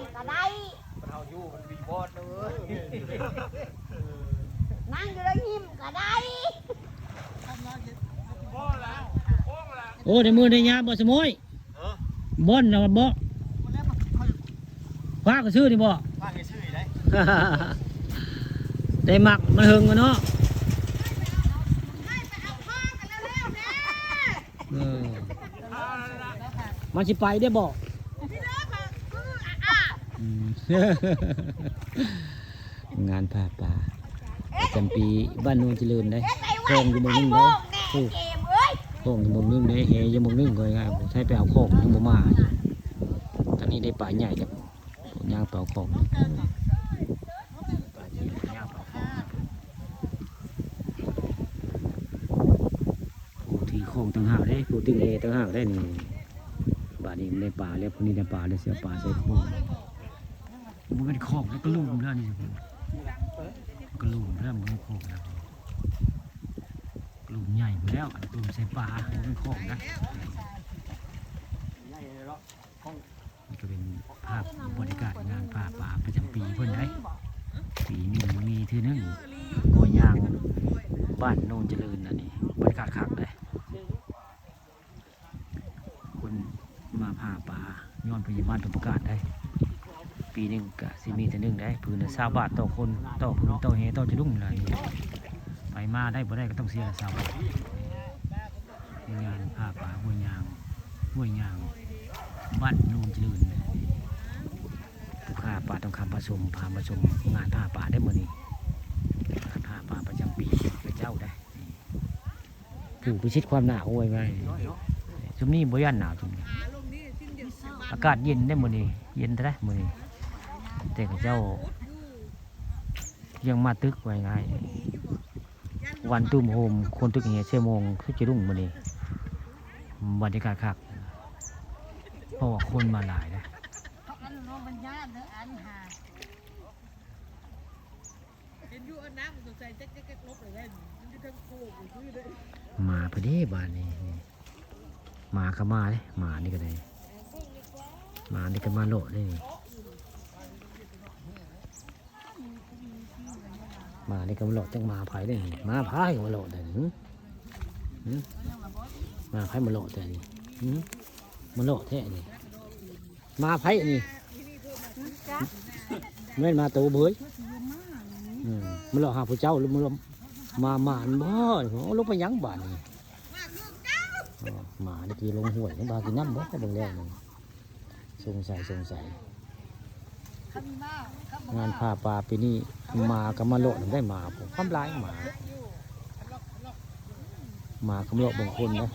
มก็ได้มันเอาอยู่มันวีบอดเลยนั่งอยู่แล้วยิ้มก็ได้โอ้ในมือในยามบ่สมอยบ่อนนะบ่ฟ้าก็ซื้อนี่บ่ฟังให้ชื่อได้ได้หมักมันหึงกันเนาะเออมันสิไปได้บ่อืม งานผ้าป่าประจำปีบ้านโนูนเจริญได้โค้งอยู่หมองนึงได้งแน่เกมเอ้ยโคงอยู่หมองนึงได้เฮอยู่หมองนึงก็ง่ายๆใช้ไปเอาโค้งยังบ่มาตอนนี้ได้ป่าใหญ่แล้วย่างเอาโคงป่าใหญ่ย่างไปเอาโคงผู้ที่โคงต่างหากได้ผู้ตึงเฮต่างหากได้นี่บาดนี้ในป่าแล้วพวกนี้ในป่าได้วเสียป่าใส่โค้ง มันเป็นโคงแล้วก็ลุ่มแล้วนี่ก็ลุ่มแล้วมันเป็นโคงแล้วกลุ่มใหญ่หมดแล้วกลุ่มใส่ปลามันเป็นของนะนี่ก็เป็นภาพบรรยากาศงานป่าป่าประจำปีเพื่อนได้ปีหนึ่งมีทีนึงกัวยางบ้านโนนเจริญอันนี้บรรยากาศคักเลยคนมาผ่าป่าย้อนไปยู่บ้านเป็นประกาศได้ ปีหนึ่งกะสิมีทีหนึงได้พื้นละสามบาทต่อคนต่อพื้นต่อเฮต่อจะรุ่งอะไรอย่างเงี้ยไปมาได้บ่ได้ก็ต้องเสียละสาวงานผ้าป่าห้วยยางห้วยยางบ้านนูนเจริญเนี่ยผู้ค้าป่าต้องคำผสมพาผสมงานผ้าป่าได้มื้อนี้งานผ้าป่าประจำปีพระเจ้าได้ผู้พิชิตความหนาวไว้ไว้ช่วงนี้บ่ยันหนาวช่วงนี้อากาศเย็นได้มื้อนี้เย็นได้มื้อนี้ แต่ข้าเจ้ายังมาตึกไว้ไงวันตุ้มโฮมคนตึกเหียเชโมงคือจะรุ่งมานี่บรรยากาศคักเพราะว่าคนมาหลายนะมาพอดีบ้านนี้มาก็มาเลยมานี่ก็ได้มานี่ก็มาโลดเลยนี่ มานี่ก็มาโลดจังมาไผ่เลยนี่มาไผ่ก็มาโลดเลยหึหึมาไผ่มาโลดเลยนี่หึมาโลดแท้นี่มาไผ่นี่แม่นมาตัวเบยอืมมันหลอกหาผู้เจ้าหรือมันหลอกมาหมานบ่โอ้ลงไปหยังบ้านนี่อ๋อหมานี่กี่ลงห้วยนี่บากินน้ำบ่เบิ่งแล้วนี่สงสัยสงสัยงานผ้าป่าปีนี้ มากับมาโลดได้มาผมความร้ายหมา มากับโลดบางคนนะ